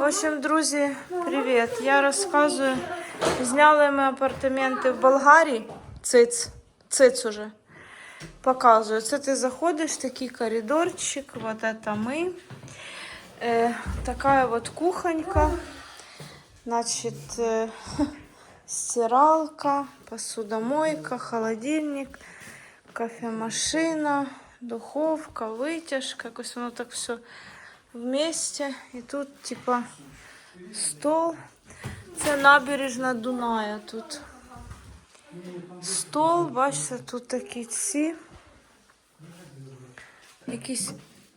В общем, друзі, привіт. Я розказую. Зняли ми апартаменти в Болгарії. Циц. Циц уже. Показую. Це ти заходиш, такий коридорчик. Вот это ми. Е, такая вот кухонька. Значит, е, стиралка, посудомойка, холодильник, кофемашина, духовка, витяжка. Якось воно так все вместе. І тут, типа, стол. Це набережна Дуная тут. Стол, бачите, тут такі ці. Якийсь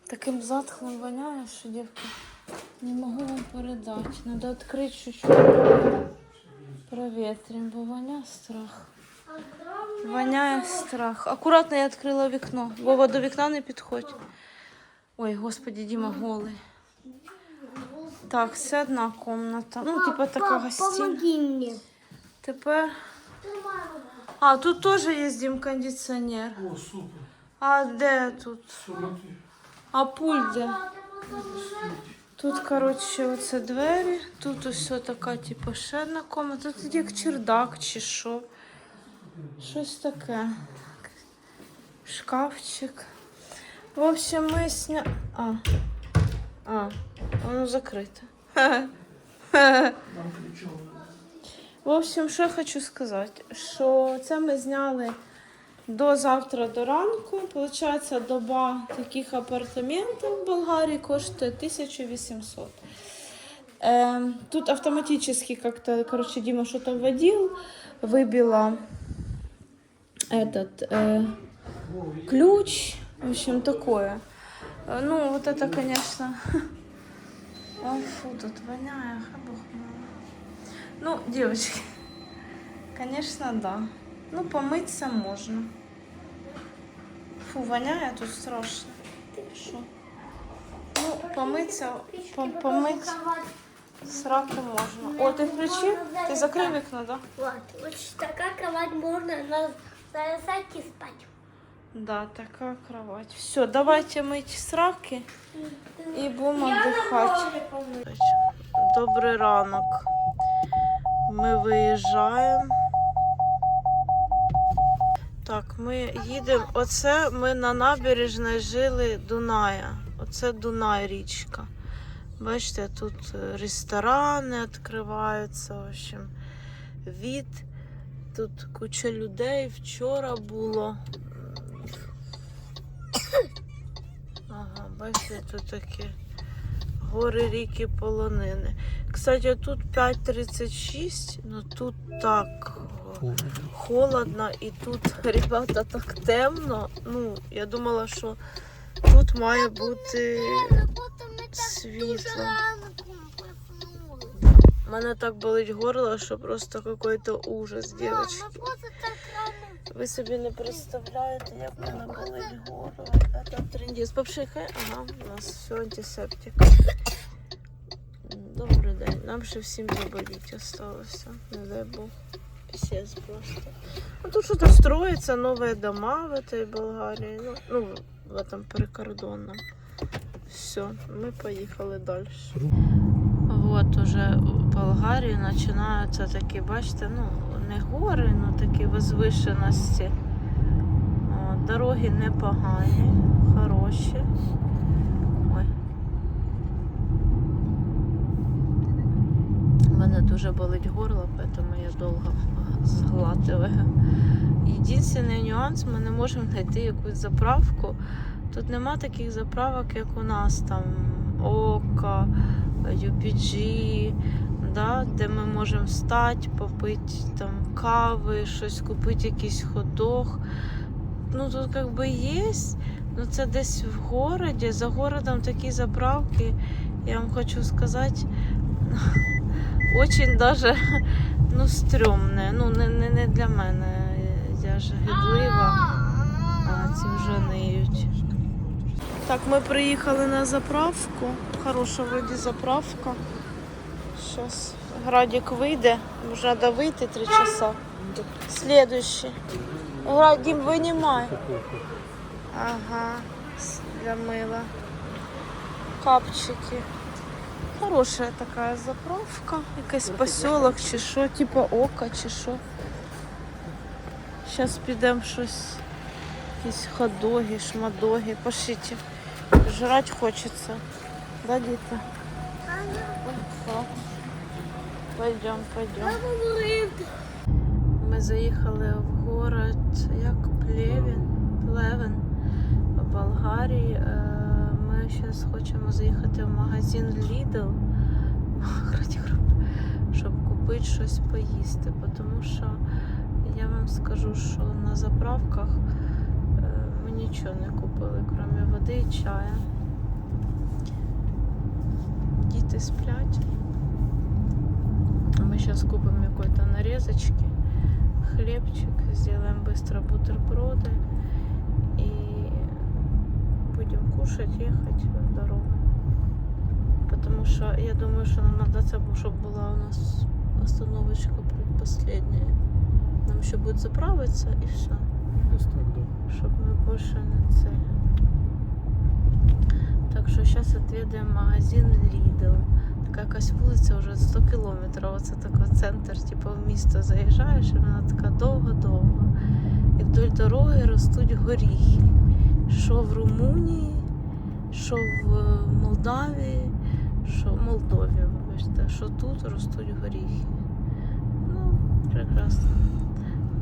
таким затхлим воняє, що дівки не можу вам передати. Надо відкрити чуть-чуть. Проветрим, бо воняє страх. Воняє страх. Акуратно я відкрила вікно. Вова до вікна не підходь. Ой, господи, Діма голий. Так, це одна комната. Ну, типа така гостина. Тепер. А, тут теж є дім кондиціонер. О, супер. А де тут? А пульт де? Тут, коротше, оце двері. Тут усе така, типу, ще одна комната. Тут як чердак чи що. Щось таке. Шкафчик. В общем, ми сня... А. А, воно закрите. Нам ключом. В общем, що я хочу сказати, що це ми зняли до завтра до ранку. Получається, доба таких апартаментів в Болгарії коштує 1800. Эм, тут автоматически как-то, короче, Дима что-то вводил, выбила этот э, ключ, в общем, такое. Э, Ну, вот это, конечно, Ой, фу, тут воняет, мой. Ну, девочки, конечно, да. Ну, помыться можно. Фу, воняет тут страшно. Шо? Ну, помыться, по- помыть сраку можно. О, ты включи? Ты закрыл окно, да? Вот, вот такая кровать можно на и спать. Да, такая кровать. Все, давайте мыть сраки и будем отдыхать. Добрий ранок. Ми виїжджаємо. Так, ми їдемо. Оце ми на набережній жили Дуная. Оце Дунай річка. Бачите, тут е, ресторани відкриваються. В общем, від. Тут куча людей. Вчора було. Ага, бачите, тут такі гори, ріки, полонини. Кстати, тут 5.36, ну тут так холодно і тут, ребята, так темно. Ну, я думала, що тут має бути світло. У мене так болить горло, що просто какой-то ужас, дівчатки. Ви собі не представляєте, як в мене болить горло. Це трендець. Попшикай. Ага, у нас все антисептик. Добрий день. Нам ще всім заболіть осталося. Не дай Бог. Пісець просто. Ну тут что-то строится, новые дома в этой Болгарии. Ну, ну в этом прикордонном. Все, мы поїхали дальше. Вот уже в Болгарії починаються такі, бачите, ну, не гори, ну такі возвишеності. Дороги непогані, хороші. Ой. У мене дуже болить горло, тому я довго зглатую. Єдиний нюанс, ми не можемо знайти якусь заправку. Тут нема таких заправок, як у нас там Ока, UPG, да, де ми можемо встати, попити там кави, щось купити, якийсь ходох. Ну тут як би є, ну це десь в городі, за городом такі заправки, я вам хочу сказати, очень даже ну, стрьомне. Ну, не, не, не для мене. Я ж гидлива, а ці вже ниють. Так, ми приїхали на заправку. Хороша вроді заправка. Зараз Градик вийде, вже треба вийти три часа. Следующий. Градим, винімай. Ага, для мила. Капчики. Хороша така заправка, якийсь поселок чи що, типу ока чи що. Зараз підемо щось, якісь ходоги, шмадоги, пошліть. Жрать хочеться. Да, діти? Ага. Пойдем, пойдем. Ми заїхали в город, як Плевен, Плевен в Болгарії. Е, Ми зараз хочемо заїхати в магазин Lidl, щоб купити щось поїсти. Тому що я вам скажу, що на заправках е, ми нічого не купили, крім води і чая. Діти сплять. Мы сейчас купим какой-то нарезочки, хлебчик, сделаем быстро бутерброды и будем кушать, ехать в дорогу. Потому что я думаю, что нам надо, чтобы была у нас остановочка предпоследняя. Нам еще будет заправиться и все, Десь так, да. чтобы мы больше не це. Так що зараз відвідаємо магазин Lidl. Така якась вулиця вже 100 кілометрів. Оце такий центр, типу в місто заїжджаєш, і вона така довго-довго. І вдоль дороги ростуть горіхи. Що в Румунії, що в е, Молдавії, що в Молдові, вибачте, що тут ростуть горіхи. Ну, прекрасно.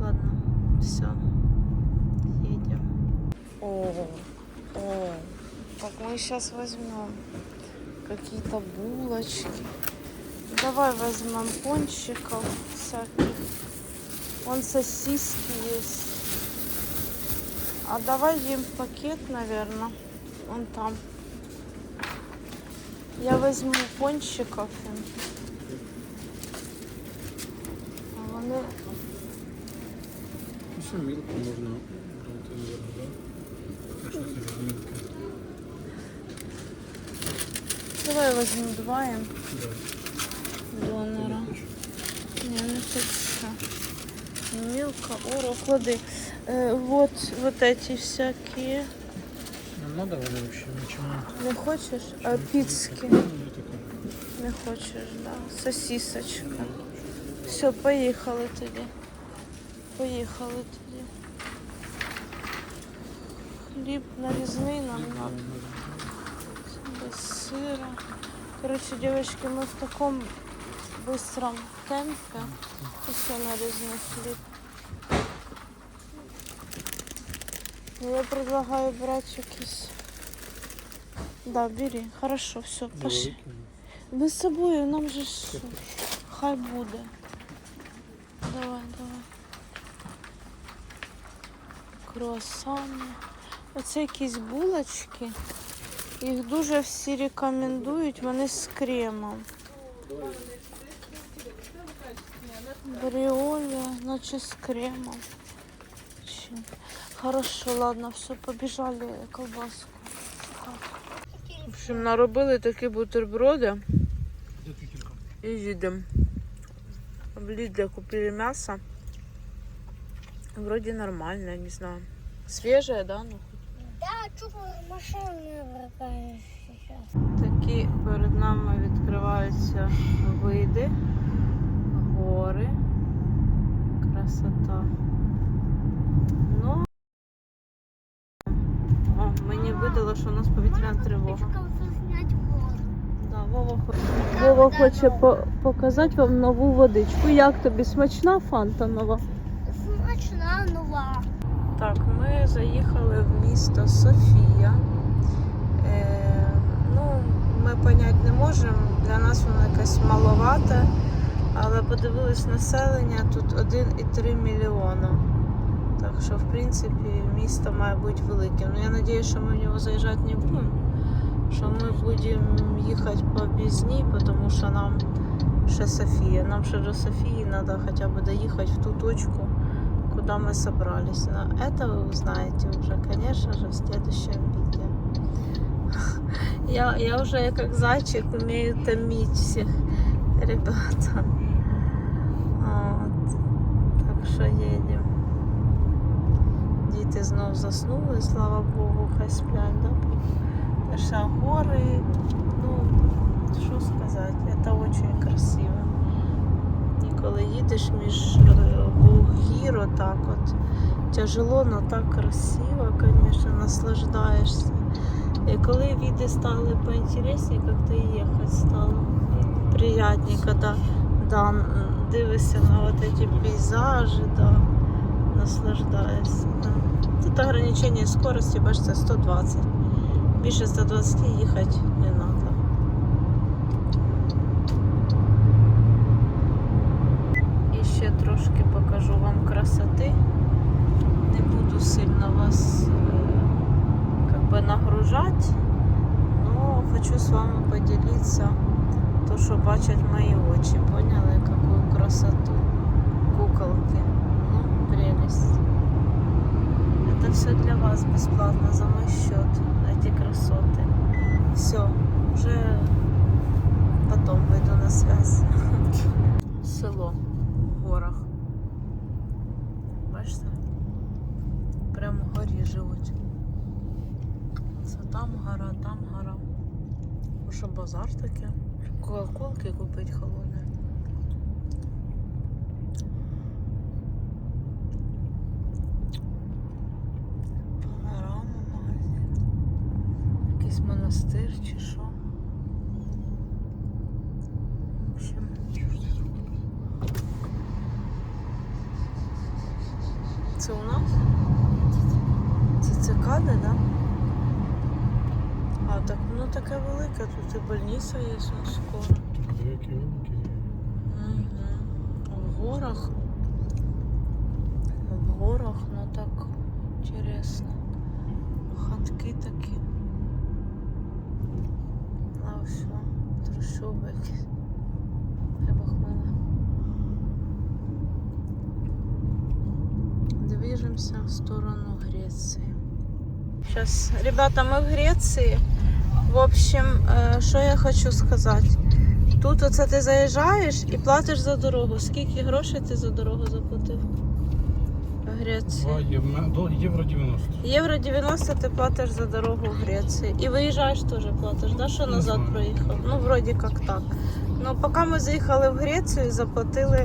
Ладно, все. Едем. О, о. Так мы сейчас возьмем какие-то булочки. Давай возьмем пончиков всяких. Вон сосиски есть. А давай им пакет, наверное. Вон там. Я возьму пончиков Ну, все, мілку Давай возьму два им Да. донора. Я хочу. Не, не хочу. Милка, оро, клади. Э, вот, вот эти всякие. Нам надо вони вообще нічого. Не хочешь? А, пиццы. Ну, я таке. Не хочешь, да. Сосисочка. Все, поїхали тоді. Поїхали тоді. Хліб нарізний нам надо. Без сыра. Короче, девочки, мы в таком быстром темпе. Еще нарезной хлеб. Ну, Я предлагаю брать якийсь. Да, бери. Хорошо, все, пошли. Ми з собою, нам же ж хай буде. Давай, давай. Круасани. Оце якісь булочки. Їх дуже всі рекомендують, вони з кремом. Бриоля, наче з кремом. Хорошо, ладно, все, побіжали колбаску. В общем, наробили такі бутерброди. И едем. В Лидле купили мясо. Вроде нормально, не знаю. Свежее, да? Ну, Такі перед нами відкриваються види, гори, красота. Ну, о, мені видало, що у нас повітряна тривога. Да, Вова, хо- Вова хоче по- показати вам нову водичку. Як тобі смачна фанта нова? Смачна нова. Так, ми заїхали в місто Софія. Е, ну, ми поняти не можемо, для нас воно якесь маловате, але подивились населення, тут 1,3 мільйона. Так що, в принципі, місто має бути великим. Ну, я сподіваюся, що ми в нього заїжджати не будемо, що ми будемо їхати по об'їзній, тому що нам ще Софія. Нам ще до Софії треба хоча б доїхати в ту точку, куда мы собрались. Но это вы узнаете уже, конечно же, в следующем видео. Я, я уже как зайчик умею томить всех ребята. Вот. Так що їдемо. Діти знов заснули, слава Богу, хай сплять, да? Гори, ну, Що сказати, це дуже красиво. Коли їдеш між е, гір, отак от тяжело, але так красиво, звісно, наслаждаєшся. І коли види стали поінтереснее, как-то і їхати стало приятнее, когда да, дивишся на вот эти пейзажи, да, наслаждаєшся. Да. Тут ограничення скорості, бачите, 120. Більше 120 їхати не треба. І ще трошки покажу вам красоти. Не буду сильно вас е, как бы нагружать, но хочу с вами поделиться то, что бачат мои очи. Поняли, какую красоту куколки. Ну, прелесть. Это все для вас бесплатно за мой счет, эти красоты. Все, уже потом выйду на связь. Село в горах. Бачите? Прямо горі живуть. Це там гора, там гора. Що базар таке? Кока-колки купить холодне. Панорама магазин. Якийсь монастир чи що. В общем, це у нас? Це да? А, так, ну таке велике, тут і больниця є скоро. Диви, які великі. Угу. В горах. В горах, ну так интересно. Хатки такі. А все, трущоби якісь. Треба хмила. Движемся в сторону Греции. Сейчас, ребята, мы в Греции. В общем, э, що я хочу сказати. Тут оце ти заїжджаєш і платиш за дорогу. Скільки грошей ти за дорогу заплатив? В Греції. 2 євро, 90. Євро 90 ти платиш за дорогу в Греції. І виїжджаєш теж платиш, да? що назад проїхав? Ну, вроді як так. Ну, поки ми заїхали в Грецію, заплатили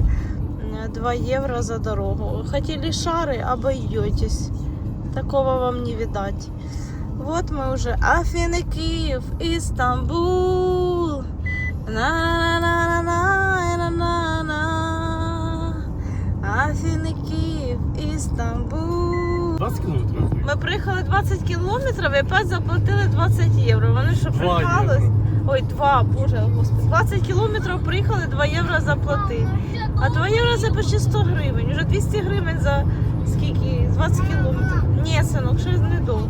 е, 2 євро за дорогу. Хотіли шари, обойдетесь Такого вам не видать. Вот мы уже Афины, Киев, Истамбул. На-на-на-на-на-на-на. Афины, Киев, Істамбул. 20 кілометрів. Ми приїхали 20 кілометрів і опять заплатили 20 євро. Вони що Два прикались? євро. Ой, 2, боже, господи. 20 кілометрів приїхали, 2 євро заплатили. А 2 євро це почти 100 гривень. Уже 200 гривень за скільки? 20 кілометрів. Ні, синок, щось недовго.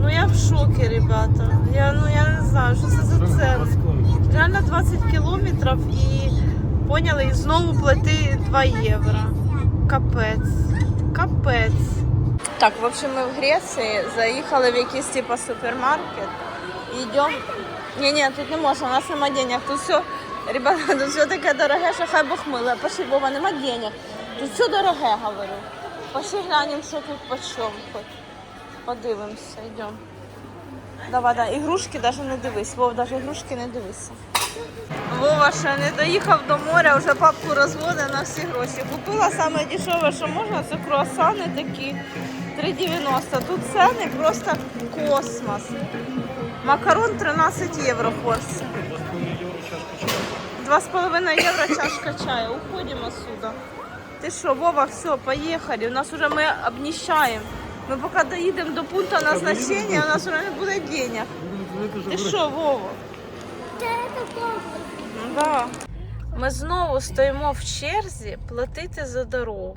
Ну я в шокі, ребята. Я, ну, я не знаю, що це за 20 ціни. кілометрів. Реально 20 кілометрів і поняли, і знову плати 2 євро. Капець. Капець. Так, в общем, ми в Греції заїхали в якийсь типу супермаркет. Йдемо. Ні, ні, тут не можна, у нас нема денег. Тут все, ребята, тут все таке дороге, що хай Бог миле. Пошли, Вова, нема денег. Тут все дороге, говорю. Пошли глянемо, що тут по чому хоч. Подивимося, йдемо. Давай, да, ігрушки навіть не дивись. Вов, навіть ігрушки не дивися. Вова ще не доїхав до моря, вже папку розводить на всі гроші. Купила саме дешеве, що можна, це круасани такі 3,90. Тут ціни просто космос. Макарон 13 євро порція. 2,5 євро чашка чая. Уходимо отсюда. Ти що, Вова, все, поїхали. У нас вже ми обніщаємо. Ми поки доїдемо до пункту назначення, у нас вже не буде денег. Ти що, Вова? Ну Да. Ми знову стоїмо в черзі платити за дорогу.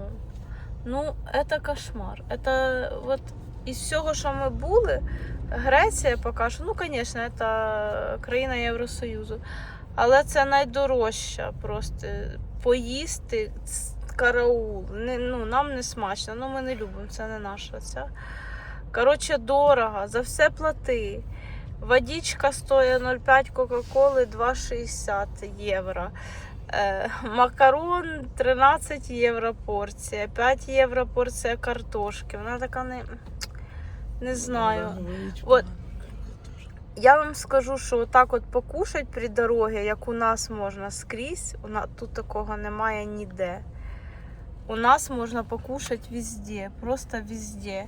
Ну, це кошмар. Это вот із всього, що ми були, Греція поки що, ну, звісно, це країна Євросоюзу. Але це найдорожча просто поїсти караул. Не, ну, нам не смачно, ну ми не любимо, це не наша. Це. Коротше, дорого, за все плати. Водичка стоїть 0,5 Кока-Коли 2,60 євро. Е, макарон 13 євро порція, 5 євро порція картошки. Вона така не, не знаю. От. Я вам скажу, що так от покушать при дорозі, як у нас можна скрізь, у нас тут такого немає ніде У нас можна покушати везде, просто везде.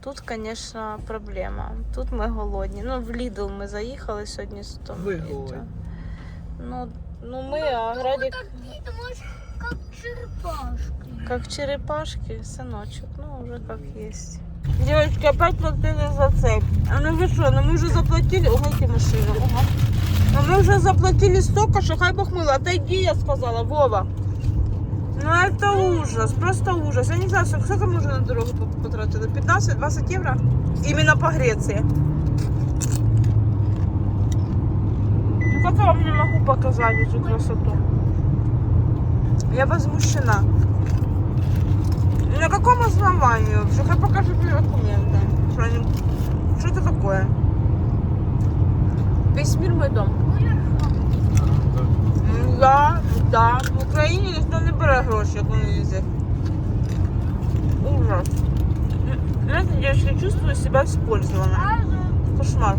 Тут, звісно, проблема. Тут ми голодні. Ну, в Лідл ми заїхали сьогодні з тому. Ви і то. голодні. Ну, ну ми, а Градик, Ты можешь как черепашка. как черепашки, сыночек, ну уже как есть. Девочки, опять платили за цепь. А ну вы что, ну мы уже заплатили, угайте машину. Ага. А мы уже заплатили столько, что хай бог мыло. Отойди, я сказала, Вова. Ну это ужас, просто ужас. Я не знаю, сколько сколько мы уже на дорогу по- потратили? 15-20 евро? Именно по Греции. Ну как я вам не могу показать эту красоту? Я возмущена. На каком основании вообще? Хай покажут мне документы. Что, они... что это такое? Весь мир мой дом. Да, да. В Україні ніхто не бере гроші, як вони їздять. Ужас. М, Знаете, девочки, чувствую себя использованной. Кошмар.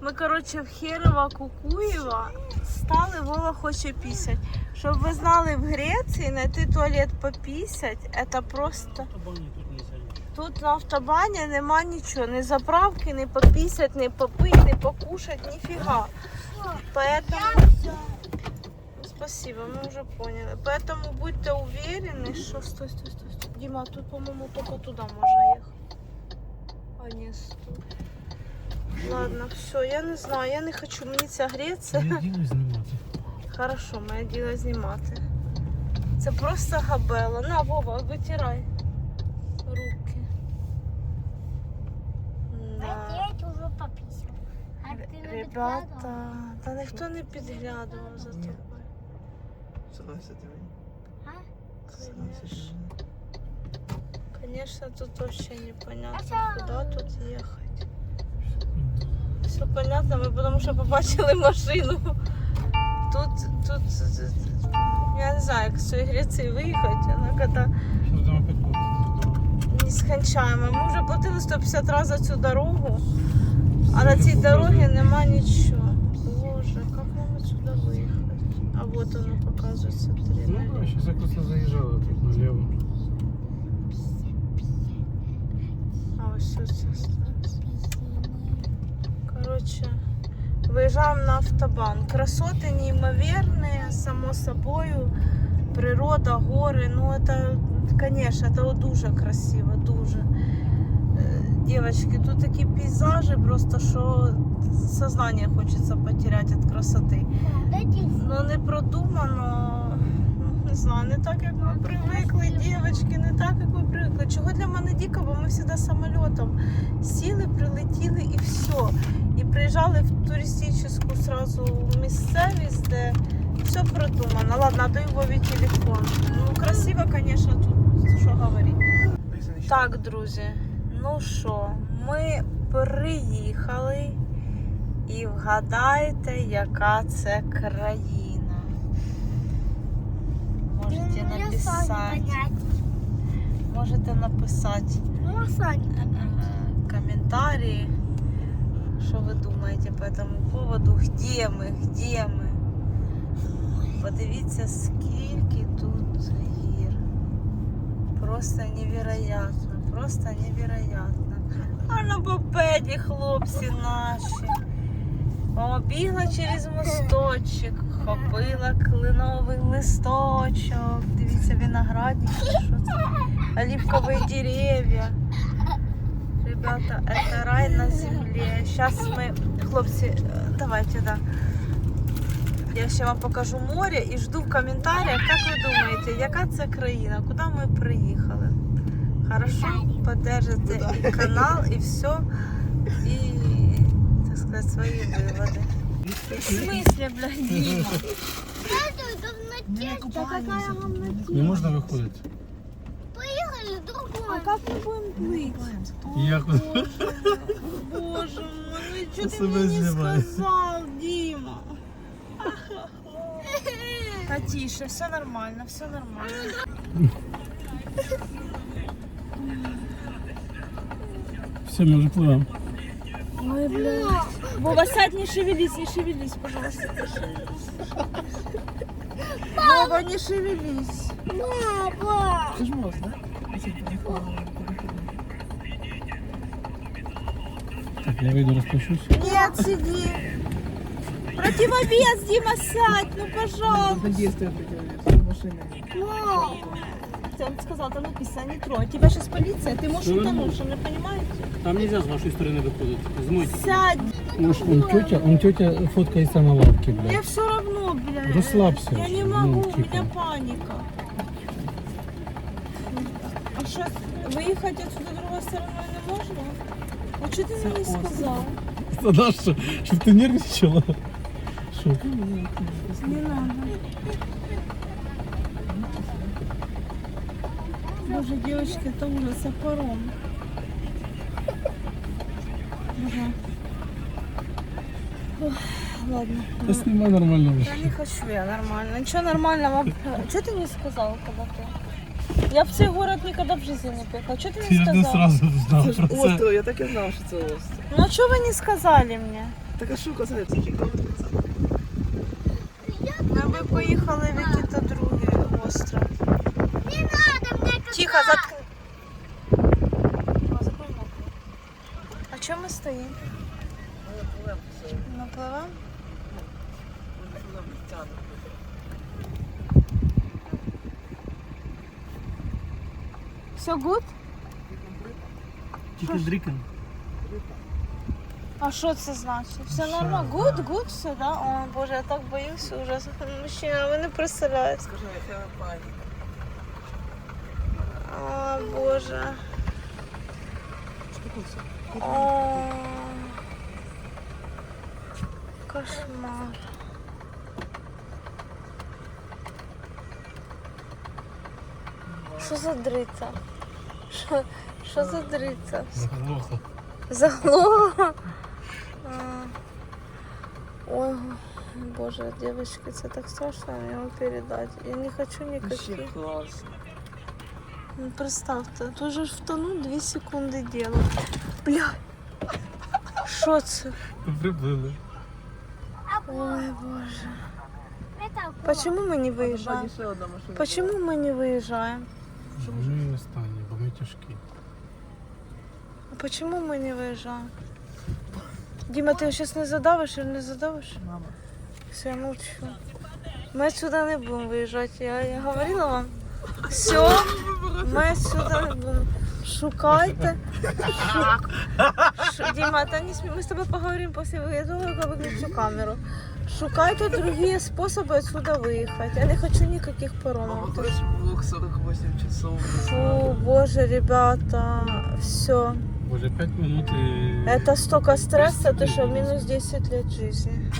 Ми, коротше, в Херева Кукуєва стали, Вова хоче пісять. Щоб ви знали, в Греції знайти туалет попісять, це просто. Тут на автобані нема нічого, ні заправки, ні попісять, ні попити, ні покушать, ніфіга. Поэтому... Спасибо, мы уже поняли. Поэтому будьте уверены, что... Стой, стой, стой, стой. Дима, тут, по-моему, только туда можно ехать. А не стой. Ладно, все, я не знаю, я не хочу, мені ця Греція. Я діло знімати. Хорошо, моє діло знімати. Це просто габела. На, Вова, витирай руки. Да. Я уже пописал. А ты на Ребята, та ніхто не підглядував за Тобою. А? Конечно. Конечно, тут вообще непонятно, куда тут ехать. Все понятно, ми потому що побачили машину. Тут, тут, я не знаю, як з цієї Греції виїхати, вона платити? нескончаемо. Ми вже платили 150 разів за цю дорогу, а на цій дорогі нема нічого. вот воно показується три. Ну, да, сейчас я просто заїжджала тут налево. А ось це станція. Коротше, виїжджаємо на автобан. Красоти неймовірні, само собою. Природа, гори, ну это, конечно, это дуже красиво, дуже. Девочки, тут такі пейзажі, просто що сознание хочеться потеряти від красоти. Ну не продумано, ну, не знаю, не так, як ми привикли, дівчатки, не так, як ми привикли. Чого для мене дико, бо ми завжди самольотом сіли, прилетіли і все. І приїжджали в туристичну сразу місцевість, де все продумано. Ладно, даю Вові телефон. Ну, красиво, звісно, тут що говорити. Так, друзі, ну що, ми приїхали і вгадайте, яка це країна. Можете написати, можете написати Ну, Сань, э, комментарии, что вы думаете по этому поводу, где ми, где ми. Подивіться, скільки тут гір. Просто невероятно, просто невероятно. А на попеді хлопці наші. Побігла через мосточок, хопила кленовий листочок. Дивіться, виноградник, чи що це? Оливковые деревья. Ребята, это рай на земле. Сейчас мы, хлопцы, э, давайте, да. Я ще вам покажу море і жду в коментарях, як ви думаєте, яка це країна, куди ми приїхали. Хорошо? Поддержите і канал, і все. І, так сказати, свої виводи. В смысле, блядь, Діма? Да какая вам Не можна виходити. Поехали в другой. как мы будем плыть? Як Боже Боже мой, ну что ты Себе мне не знімай. сказал, Дима? Та тише, все нормально, все нормально. Все, ми вже пливемо. Ой, блядь. Вова, сядь, не шевелись, не шевелись, пожалуйста, не шевелись. Вова, не шевелись. Папа! Це ж можна. Так, я вийду розпущусь. Нет, сиди. Противовес, Дима, сядь, ну пожалуйста. Действие противовес. Машина. Он сказал, там написано, не трогай. Тебя сейчас полиция, ты можешь Ну, утонуть, что не понимаете? Там нельзя з вашої сторони виходити. Змойте. Сядь. Уж он тетя, он тетя фоткає самолавки, Мне блядь. все равно, блядь. Расслабься Я уже, не ну, могу, у меня паника. А что, выехать отсюда другой стороной не можно? А что ты мне не сказал? Це що, щоб ти нервничала? Що? Не надо. Боже, девочки, это ужас, а паром. Боже. Ох, Ладно. Та знімай нормально. Я не хочу я нормально. Ничего нормального. Что ты не сказал когда ты? Я в цей город никогда в жизни не приехала. Что ты Я не ж не сказал? сразу знав Це ж про це. остров, я так і знав, що це остров. Ну а что вы не сказали мне? Так а що казати, це хіба Ну, ви поїхали в який-то другий остров. Не надо мне Тихо, заткни. А чому ми стоїмо? Напливемо? Все гуд? Тільки дрікен. А що це значить? Все Що? нормально? Гуд, гуд, все, да? О, Боже, я так боюся ужас. Мужчина, ви не представляєте. Скажи, яка ви пані. О, Боже. О, кошмар. Що за дриця? Що, що за дриця? Заглохло. Заглохла? А. Ой, боже, девочки, це так страшно мне вам передать. Я не хочу никаких. Ще класно. Ну, представте, тут же ж втонуть 2 секунди діло. Бля. Що це? Прибили. Ой, боже. Это Почему мы не Баді выезжаем? ще одна машина. Почему мы не выезжаем? Ми останні, бо ми тяжкі. А Почему мы не выезжаем? Дима, ты сейчас не задавишь или не задавишь? Мама. Все, я молчу. Мы отсюда не будем выезжать. Я, я говорила вам. Все, мы отсюда не будем. Шукайте. Шук... Шу... Дима, та не смей. Мы с тобой поговорим после выезда, я выключу камеру. Шукайте другие способы отсюда выехать. Я не хочу никаких Мама, паромов. хочеш блок 48 часов. Фу, боже, ребята, все. Боже, 5 минут і... Это столько стресса, ты что, минус 10 лет жизни.